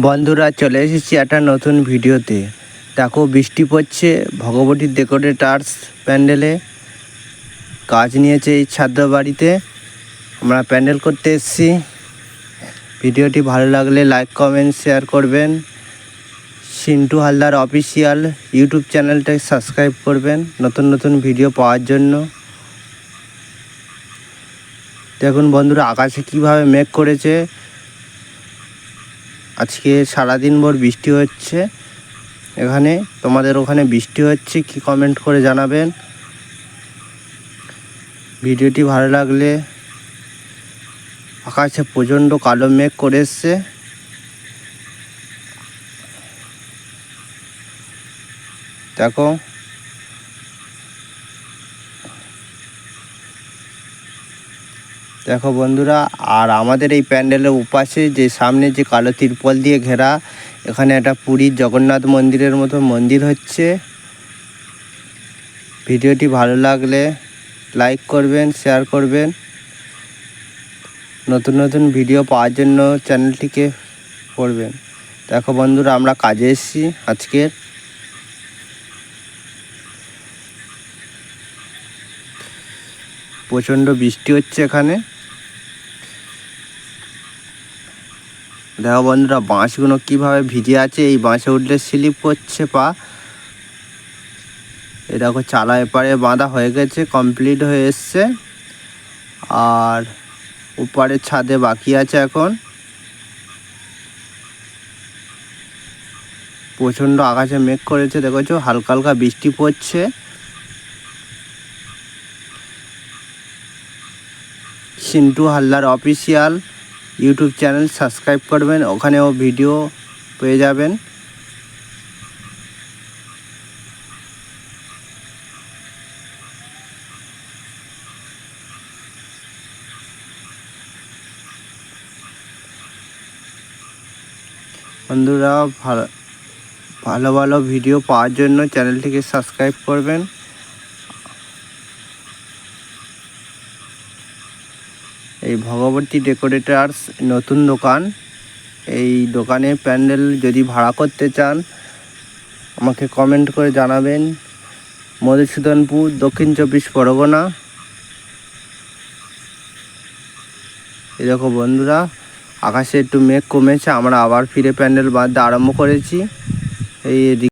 বন্ধুরা, চলে এসেছি একটা নতুন ভিডিওতে। দেখো, বৃষ্টি পড়ছে ভগবতীর ডেকোরেটার্স প্যান্ডেলে কাজ নিয়েছে এই ছাদ্র বাড়িতে। আমরা প্যান্ডেল করতে এসেছি। ভিডিওটি ভালো লাগলে লাইক, কমেন্ট, শেয়ার করবেন। সিন্টু হালদার অফিসিয়াল ইউটিউব চ্যানেলটাকে সাবস্ক্রাইব করবেন নতুন নতুন ভিডিও পাওয়ার জন্য। দেখুন বন্ধুরা, আকাশে কীভাবে মেঘ করেছে। আজকে সারাদিন ভর বৃষ্টি হচ্ছে। এখানে তোমাদের ওখানে বৃষ্টি হচ্ছে, কি কমেন্ট করে জানাবেন? ভিডিওটি ভালো লাগলে আকাশে প্রচণ্ড কালো মেঘ করে এসছে। দেখো দেখো বন্ধুরা, আর আমাদের এই প্যান্ডেলের উপাশে যে সামনে যে কালো তিরপল দিয়ে ঘেরা, এখানে একটা পুরীর জগন্নাথ মন্দিরের মতো মন্দির হচ্ছে। ভিডিওটি ভালো লাগলে লাইক করবেন, শেয়ার করবেন। নতুন নতুন ভিডিও পাওয়ার জন্য চ্যানেলটিকে করবেন। দেখো বন্ধুরা, আমরা কাজে এসেছি আজকের। প্রচণ্ড বৃষ্টি হচ্ছে এখানে। দেখো বন্ধুরা, বাঁশগুলো কীভাবে ভিজে আছে, এই বাঁশে উঠলে স্লিপ করছে পা। এ দেখো, চালা এপারে বাঁধা হয়ে গেছে কমপ্লিট হয়ে এসছে। আর উপরের ছাদে বাকি আছে এখন। প্রচণ্ড আকাশে মেঘ করেছে, দেখেছ? হালকা হালকা বৃষ্টি পড়ছে। Sintu Haldar official YouTube channel subscribe করবেন, ওখানেও ভিডিও পেয়ে যাবেন। বন্ধুরা, ভালো ভালো ভালো ভিডিও পাওয়ার জন্য চ্যানেলটিকে সাবস্ক্রাইব করবেন। এই ভগবতী ডেকোরেটার্স নতুন দোকান। এই দোকানে প্যান্ডেল যদি ভাড়া করতে চান, আমাকে কমেন্ট করে জানাবেন। মধুসূদনপুর, দক্ষিণ চব্বিশ পরগনা। এই দেখো বন্ধুরা, আকাশে একটু মেঘ কমেছে, আমরা আবার ফিরে প্যান্ডেল বাঁধতে আরম্ভ করেছি। এই